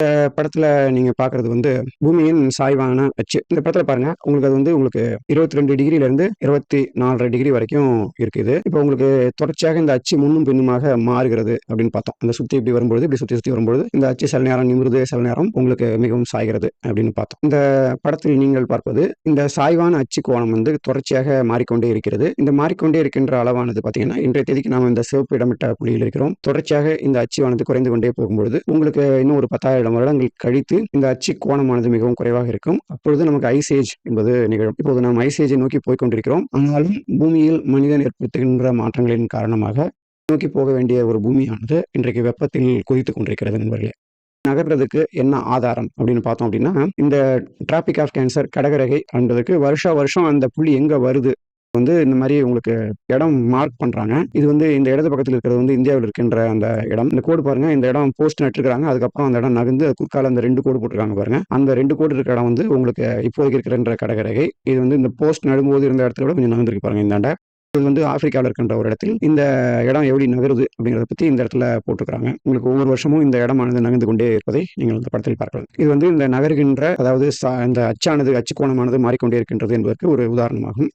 இந்த படத்துல நீங்க பாக்குறது வந்து பூமியின் சாய்வான அச்சு. இந்த படத்துல பாருங்க உங்களுக்கு அது வந்து உங்களுக்கு இருபத்தி ரெண்டு டிகிரில இருந்து இருபத்தி நாலரை டிகிரி வரைக்கும் இருக்குது. இப்போ உங்களுக்கு தொடர்ச்சியாக இந்த அச்சு முன்னும் பின்னுமாக மாறுகிறது அப்படின்னு பார்த்தோம். அந்த சுத்தி இப்படி வரும்பொழுது இப்படி சுத்தி சுத்தி வரும்பொழுது இந்த அச்சு சில நேரம் நிமிர்ந்து சில நேரம் உங்களுக்கு மிகவும் சாய்கிறது அப்படின்னு பார்த்தோம். இந்த படத்தில் நீங்கள் பார்ப்பது இந்த சாய்வான அச்சு கோணம் வந்து தொடர்ச்சியாக மாறிக்கொண்டே இருக்கிறது. இந்த மாறிக்கொண்டே இருக்கின்ற அளவானது பாத்தீங்கன்னா இன்றைய தேதிக்கு நாம் இந்த சிவப்பு இடமிட்ட புள்ளியில் இருக்கிறோம். தொடர்ச்சியாக இந்த அச்சுவானது குறைந்து கொண்டே போகும்பொழுது உங்களுக்கு இன்னும் ஒரு பத்தாயிரம் வருடங்கள் கழித்து இந்த அச்சு கோணமானது மிகவும் குறைவாக இருக்கும். அப்பொழுது நமக்கு ஐசேஜ் என்பது நிகழும். இப்போது நாம் ஐசேஜை நோக்கி போய்கொண்டிருக்கிறோம் ஆனாலும் பூமியில் மனிதன் ஏற்படுத்துகின்ற மாற்றங்களின் காரணமாக நோக்கி போக வேண்டிய ஒரு பூமியானது இன்றைக்கு வெப்பத்தில் குதித்துக் கொண்டிருக்கிறது நண்பர்களே. நகர்றதுக்கு என்ன ஆதாரம் அப்படின்னு பார்த்தோம் அப்படின்னா இந்த டிராபிக் ஆஃப் கேன்சர் கடகரகை என்பதுக்கு வருஷா வருஷம் அந்த புள்ளி எங்க வருது? வந்து இந்த மாதிரி உங்களுக்கு இடம் மார்க் பண்றாங்க. இது வந்து இந்த இடது பக்கத்தில் இருக்கிறது வந்து இந்தியாவில் இருக்கின்ற அந்த இடம். இந்த கோடு பாருங்க. இந்த இடம் போஸ்ட் நட்டுருக்காங்க அதுக்கப்புறம் அந்த இடம் நகர்ந்து குறுக்கால அந்த ரெண்டு கோடு போட்டிருக்காங்க பாருங்க. அந்த ரெண்டு கோடு இருக்கிற இடம் வந்து உங்களுக்கு இப்போதைக்கு இருக்கிற கடகரகை இது வந்து இந்த போஸ்ட் நடும்போது இருந்த இடத்துல விட கொஞ்சம் நகர்ந்துருக்கு பாருங்க இந்த இது வந்து ஆப்பிரிக்காவில் இருக்கின்ற ஒரு இடத்தில் இந்த இடம் எப்படி நகருது அப்படிங்கிறத பற்றி இந்த இடத்துல போட்டுக்கிறாங்க உங்களுக்கு ஒவ்வொரு வருஷமும் இந்த இடமானது நகர்ந்து கொண்டே இருப்பதை நீங்கள் இந்த படத்தில் பார்க்கலாம். இது வந்து இந்த நகர்கின்ற அதாவது சா- இந்த அச்சானது அச்சு கோணமானது மாறிக்கொண்டே இருக்கின்றது என்பதற்கு ஒரு உதாரணமாகும்.